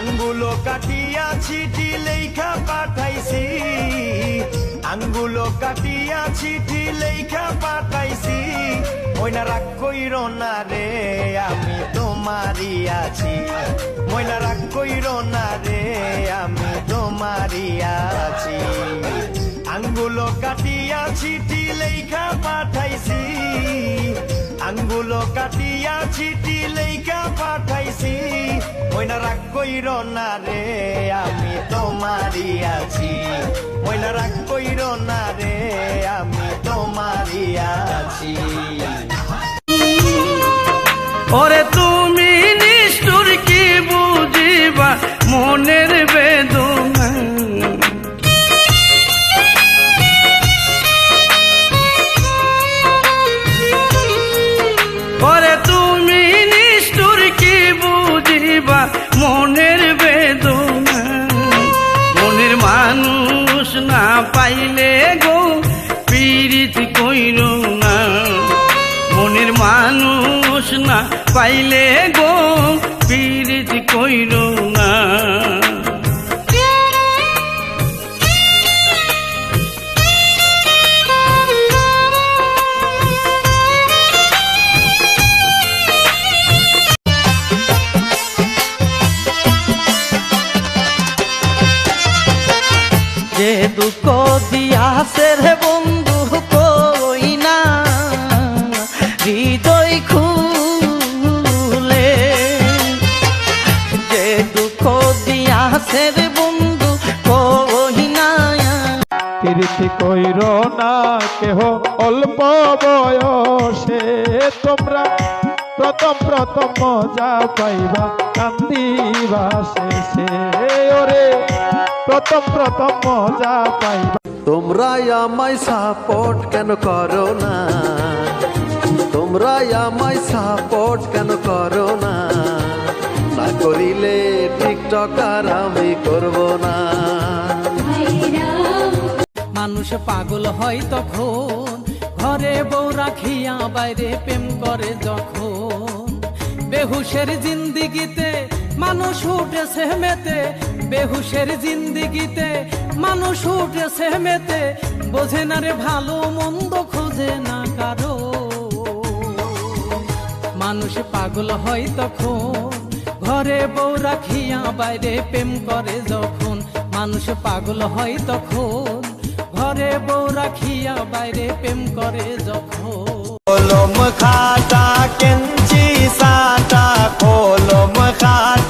আঙ্গুলো কাটিয়া চিঠি লেখা পাঠাইছি। আঙ্গুলো কাটিয়া চিঠি লেখা পাঠাইছি। ময়না রাগ কইর না রে, আমি তোমারই আছি। ময়না রাগ কইর না রে, আমি তোমারই আছি। আঙ্গুলো কাটিয়া চিঠি লেখা পাঠাইছি। আঙ্গুলো কাটিয়া চিঠি লেখা পাঠাইছি। ময়না রাগ কইর না রে, আমি তোমারই আছি। ময়না রাগ কইর না রে, আমি তোমারই আছি। ওরে তুমি নিষ্ঠুর কি বুঝিবা? মনের বেদনা মানুষ না পাইলে গো পীড়িত কইর না। মনের মানুষ না পাইলে গো পীড়িত কইর না। দিয়াছে রে বন্ধু কই না? হৃদয় খুলে যে দুঃখ দিয়াছে রে বন্ধু কই না? প্রীতি কইর না কেহ অল্প বয়সে তোমরা প্রথম প্রথম মজা পাইবা, কান্দিবা শেষে। ওরে, প্রথম প্রথম মজা পাইবা। তোমরা আমায় সাপোর্ট কেন করো না? তোমরা আমায় সাপোর্ট কেন করো না? না করিলে টিকটক আর আমি করব না। মানুষ পাগল হয় তখন, ঘরে বউ রাখিয়া বাইরে প্রেম করে যখন। বেহুশের জিন্দিগিতে মানুষ উঠেছে মেতে, বেহুশের জিন্দিগিতে। মানুষ উঠেছে মেতে, বোঝে না রে ভালো মন্দ, খোঁজে না কারও। মানুষ পাগল হয় তখন, ঘরে বউ রাখিয়া বাইরে প্রেম করে যখন। মানুষ পাগল হয় তখন, ঘরে বউ রাখিয়া বাইরে প্রেম করে যখন। কলম খাতা কেঞ্চি সাটা কলম খাতা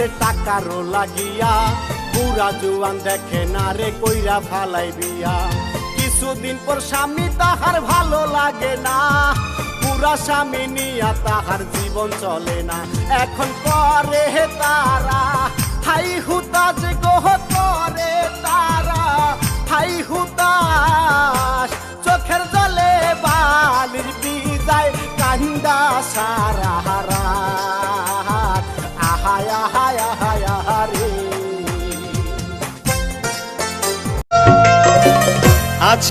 আছে টাকারও লাগিয়া পুরা জুয়ান দেখে না রে কইরা ফালাই বিয়া কিছুদিন পর স্বামী তাহার ভালো লাগে না পুরা স্বামী নিয়া তাহার জীবন চলে না। এখন করে তারা হাই যে গোহ করে তারা।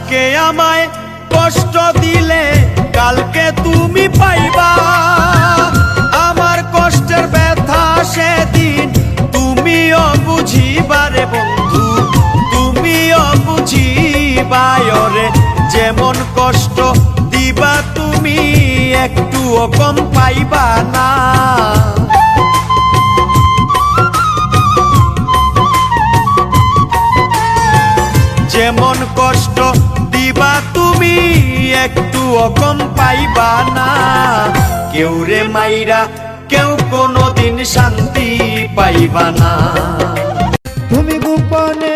আজকে আমায় কষ্ট দিলে, কালকে তুমি পাইবা। আমার কষ্টের ব্যথা সেদিন তুমিও বুঝিবারে বন্ধু, তুমিও বুঝিবায়রে যেমন কষ্ট দিবা তুমি, একটুও কম পাইবা না। যেমন কষ্ট কম পাইবা না। কেউ রে মাইরা কেউ কোনো দিন শান্তি পাইবা না। তুমি গোপনে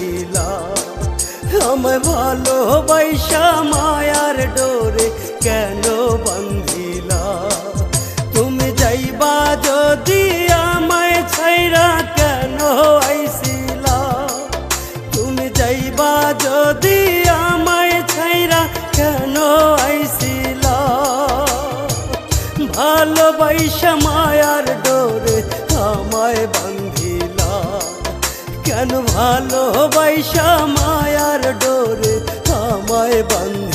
বান্ধিলা আমায় ভালোবাসা মায়ার ডোরে কেন বন্ধিলা তুমি যাইবা যদি আমায় ছাইরা কেন আইছিলা তুমি যাইবা যদি আমায় ছাইরা কেন আইছিলা ভালোবাসা মায়ার ডোরে আমায় কেন ভালোবাসা মায়ার ডোরে আমায় বান্ধিলা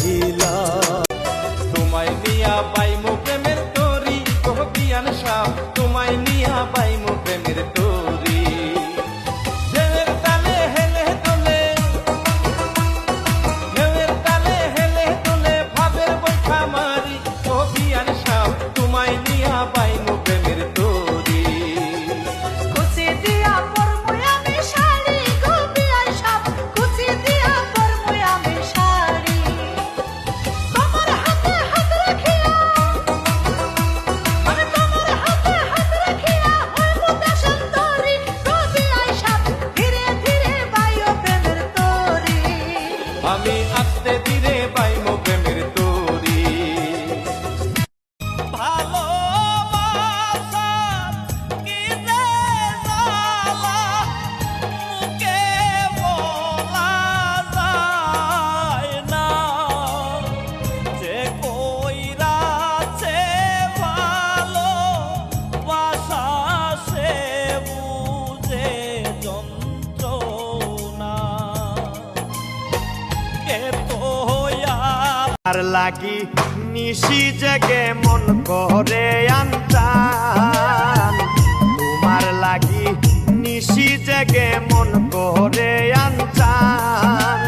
আর লাগি নিশি জেগে মন করে আনতান। তোমার লাগি নিশি জেগে মন করে আনটান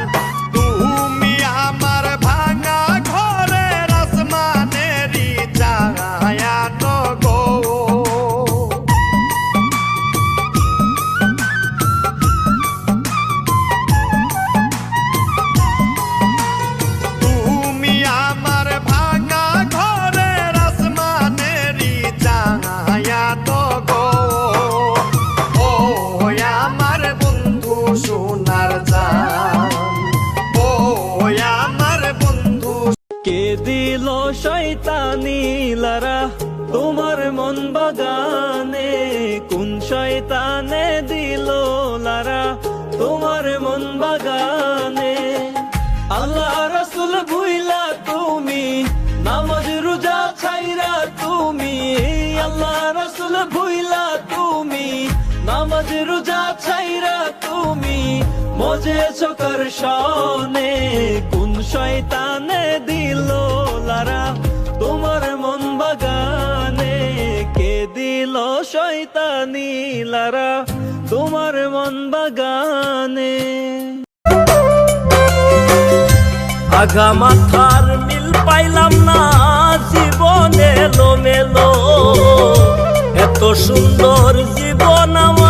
তোমার মন বাগানে আল্লাহ রসুল ভুইলা তুমি, নামাজ রোজা ছাইরা তুমি। আল্লাহ রসুল ভুইলা তুমি, নামাজ রোজা ছাইরা তুমি। মজে চকর শনে, কোন শয়তানে দিল লারা? তোমার মন বাগানে কে দিল শয়তানি লারা? তোমার মন বাগানে। আগা মাথার মিল পাইলাম না জীবনে মেলো এত সুন্দর জীবন আমার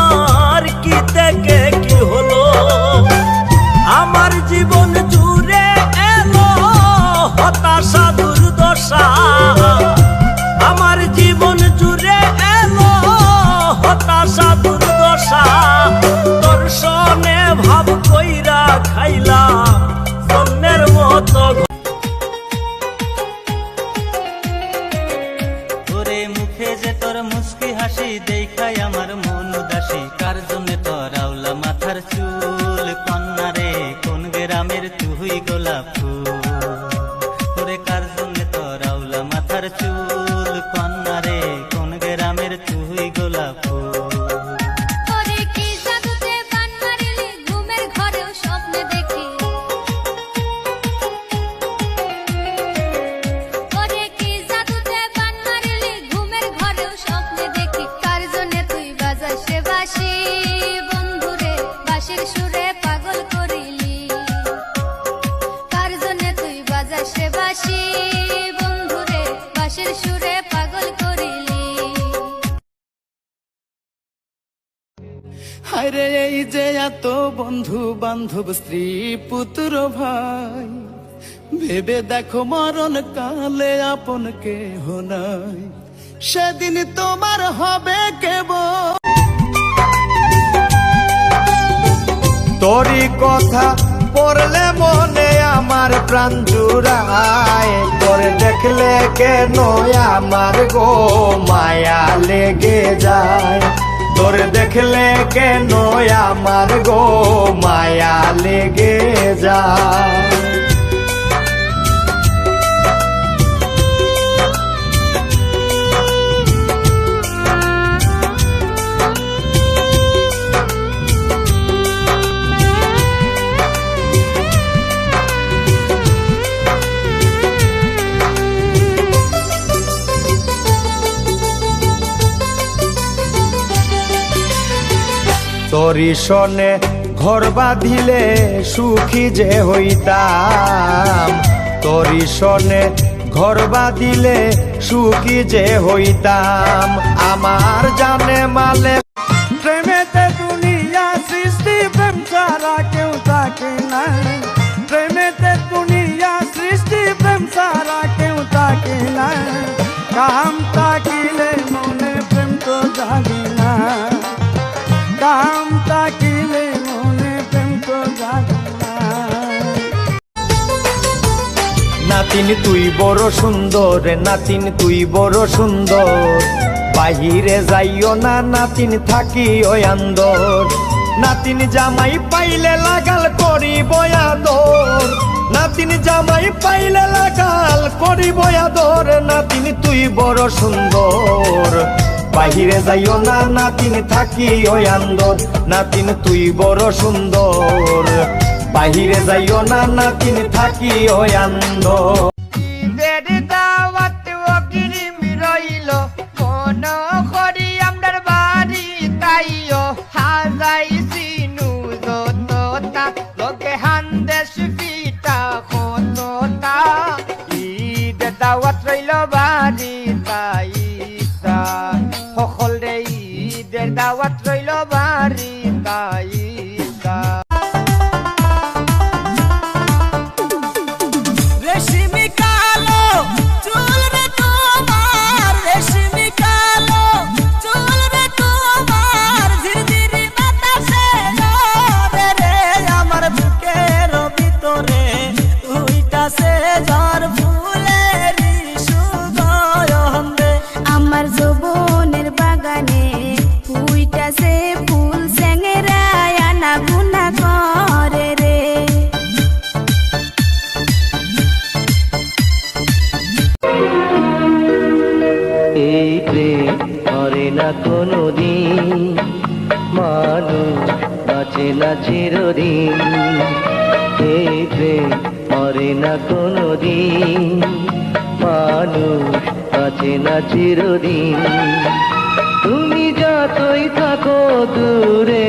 এত বন্ধু বান্ধব, স্ত্রী, পুত্র, ভাই। ভেবে দেখো মরণ কালে আপন কেহ নাই। সেদিন তোমার হবে কেবল। তোরই কথা পড়লে মনে আমার প্রাণ জুড়ায়। তোরে দেখলে কেন আমার গো মায়া লেগে যায়। তোরে দেখলে কেন আমার গো মায়া লেগে যায়? তোরি শনে ঘর বাঁধিলে সুখী যে হইতাম। তোরি শনে ঘর বাঁধিলে সুখী যে হইতাম। আমার জানে মালে তুই বড় সুন্দর, নাতিন তুই বড় সুন্দর। বাহিরে যাইও না, নাতিন, থাকি ওই আন্দর। নাতিন জামাই পাইলে লাগাল করি বয়াদর নাতিন জামাই পাইলে লাগাল করি বয়াদর নাতিন, তুই বড় সুন্দর। বাহিরে যাইও না, নাতিন, থাকি ওই আন্দর। নাতিন, তুই বড় সুন্দর। বাহিরে যাইও না, নাতিন, থাকি ওই আন্দর। দাওয়াত রইল বাড়ি তাইতা সকলে ঈদের দাওয়াত রইল বাড়ি তাইতা যতই থাকো দূরে।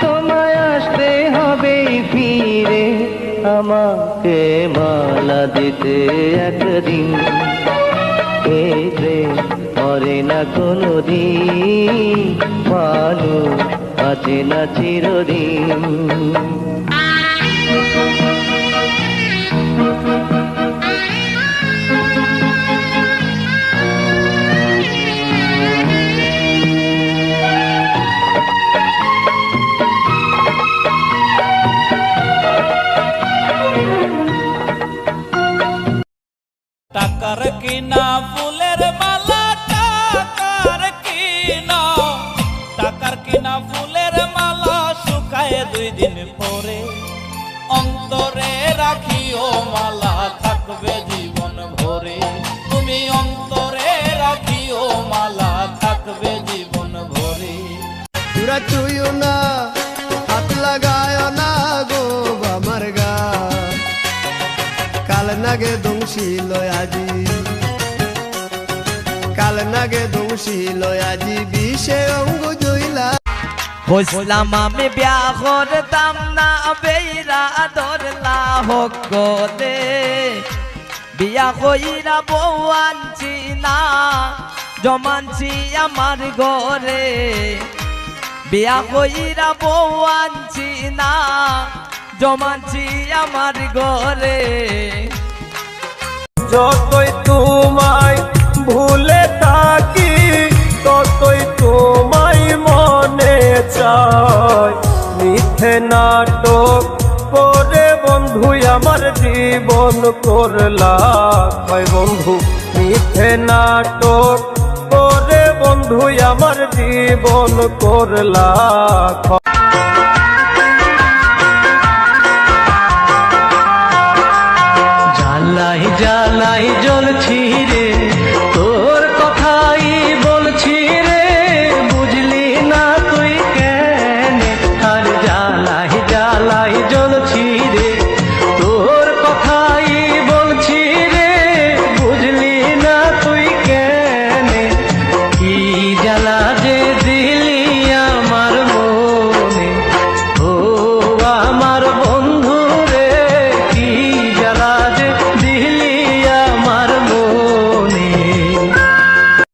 তোমায় আসতে হবে ফিরে। আমাকে মালা দিতে একদিন। প্রেম করে না কোনো দিন মানুষ আছে না চিরদিন। নাগে দংশিল আজি। কাল নাগে দংশিল আজি বিষে অঙ্গ জইলা বুঝলাম আমি বিয়া করতাম না বেইরা ধরলা হোক দে বিয়া কইরা বউ আনছি না, জমানছি আমার ঘরে। বিয়া কইরা বউ আনছি না, জমানছি আমার ঘরে। যতই তোমায় ভুলে থাকি, ততই তোমায় মনে চায় মিথ্যে নাটক করে বন্ধু আমার জীবন করলা হয় বন্ধু, মিথ্যে নাটক করে বন্ধু আমার জীবন করলা জ্বালাই জ্বলছি রে